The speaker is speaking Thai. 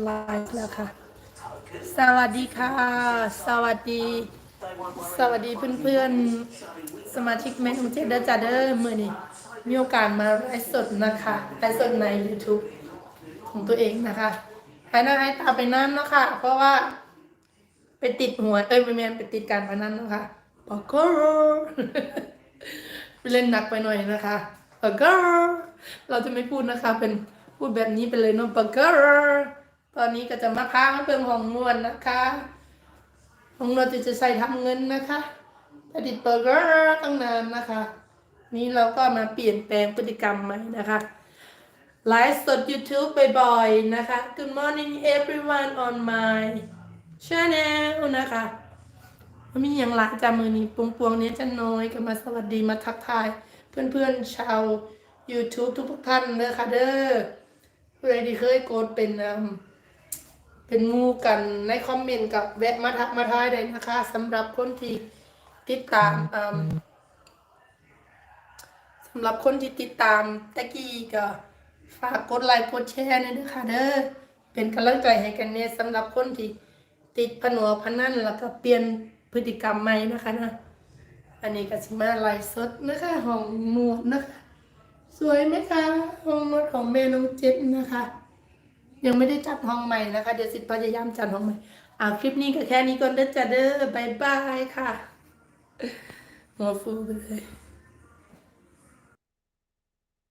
ไลฟ์แล้วค่ะ สวัสดีค่ะ สวัสดี สวัสดีเพื่อนๆ สมาชิกแม่ของเจเดอร์จัดเดอร์มือนี้มีโอกาสมาไลฟ์สดนะคะไลฟ์สดใน YouTube ของตัวเองนะคะให้หน้าให้ตาไปนั่นเนาะคะเพราะว่า ไปติดหัวเอ้ยไม่แมนไปติดการพนันเนาะคะบอกกไปเล่นหนักไปหน่อยนะคะปากเกอร์เราจะไม่พูดนะคะ เป็นพูดแบบนี้ไปเลยเนาะปากเกอร์ ตอนนี้ก็จะมาค้าเพิ่มของนวลนะคะของนวลจะจะใส่ทำเงินนะคะไปติดเบอร์เกอร์ตั้งนานนะคะ นี่เราก็มาเปลี่ยนแปลงพฤติกรรมใหม่นะคะไลฟ์สด YouTube บ่อยๆนะคะ Good morning everyone on my channel นะคะมันมีอย่างหลายจามือนี้ปวงปวงๆนี้จะน้อยก็มาสวัสดีมาทักทายเพื่อนๆชาว YouTube ทุกๆท่านเด้อค่ะเด้อผู้ใดที่เคยกดเป็นอืม เป็นมูกันในคอมเมนต์กับแวะมาทักมาทายได้นะคะสำหรับคนที่ติดตามสำหรับคนที่ติดตามตะกี้ก็ฝากกดไลค์กดแชร์หนอยเด้อค่ะเด้อเป็นกำลังใจให้กันเนี่ยสำหรับคนที่ติดผนวกพนันแล้วก็เปลี่ยนพฤติกรรมใหม่นะคะนะอันนี้ก็สิมาไลฟ์สดนะคะห้องหมวดนะคะ สวยไหมคะห้องหมวดของเมน้องเจ็ดนะคะ ยังไม่ได้จัดห้องใหม่นะคะ เดี๋ยวสิพยายามจัดห้องใหม่อ่าคลิปนี้ก็แค่นี้ก่อนเด้อจ้าเด้อบายบายค่ะหัวฟูไปเลย